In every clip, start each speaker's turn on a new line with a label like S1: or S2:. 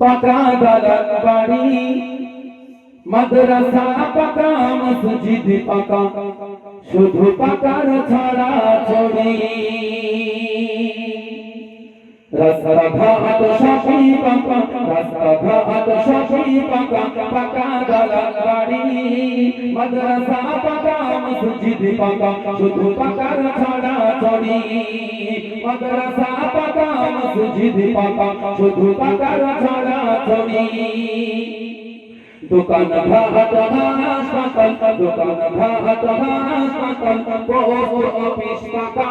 S1: পাকা দালান বাড়ি। মাদ্রাসা পাকা, মসজিদ পাকা, শুধু পাকার ছড়া ছড়ি রাস্তা ঘাট সবই পাকা, রাস্তা ঘাট সবই পাকা পাকা দালান বাড়ি। মাদ্রাসা পাকা মসজিদ পাকা শুধু পাকার ছড়া ছড়ি মাদ্রাসা পাকা মসজিদ পাকা শুধু পাকার ছড়া ছড়ি দোকান ভাত হাসপাতাল দোকান ভাত হাসপাতাল পোস্ট অফিস পাকা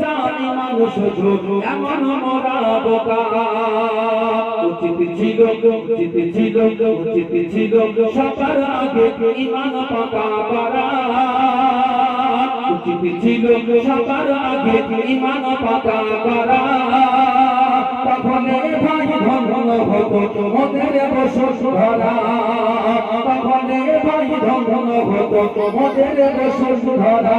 S1: কাঁচা মানুষ এমন মরা বোকা। উচিত ছিল উচিত ছিল উচিত ছিল সবার আগে ইমান পাকা করা। উচিত ছিল, সবার আগে ইমান পাকা করা। তখনে ভাই ধন হতো মোদের বসস ধরা। তখনে ভাই ধন হতো মোদের বসস ধরা।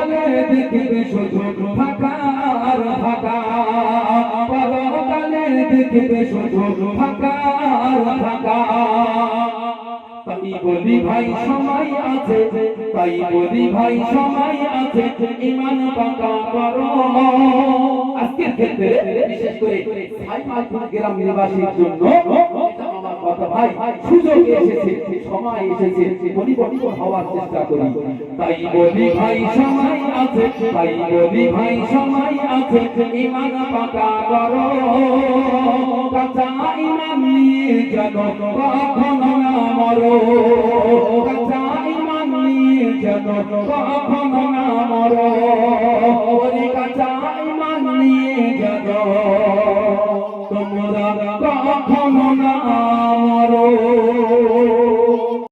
S1: পরকালে দেখবে শুধু ফাঁকা, আর ফাঁকা। পরকালে দেখবে শুধু ফাঁকা, আর ফাঁকা। তাই বলি ভাই, সময় আছে, তাই বলি ভাই, সময় আছে, ইমান পাকা করো। আজকের ক্ষেত্রে, বিশেষ করে ভাই মালপুর গ্রাম নিবাসীর জন্য কথা ভাই, সুযোগ এসেছে, সময় এসেছে পরিবর্তন হওয়ার চেষ্টা করি। তাই বলি ভাই, সময় আছে, তাই বলি ভাই, সময় আছে, ইমান পাকা করো। কাঁচা ইমান নিয়ে যেন কখনো না মরো। কাঁচা ইমান নিয়ে যেন কখনো না মরো। কাঁচা ইমান নিয়ে যেন তোমরা কখনো না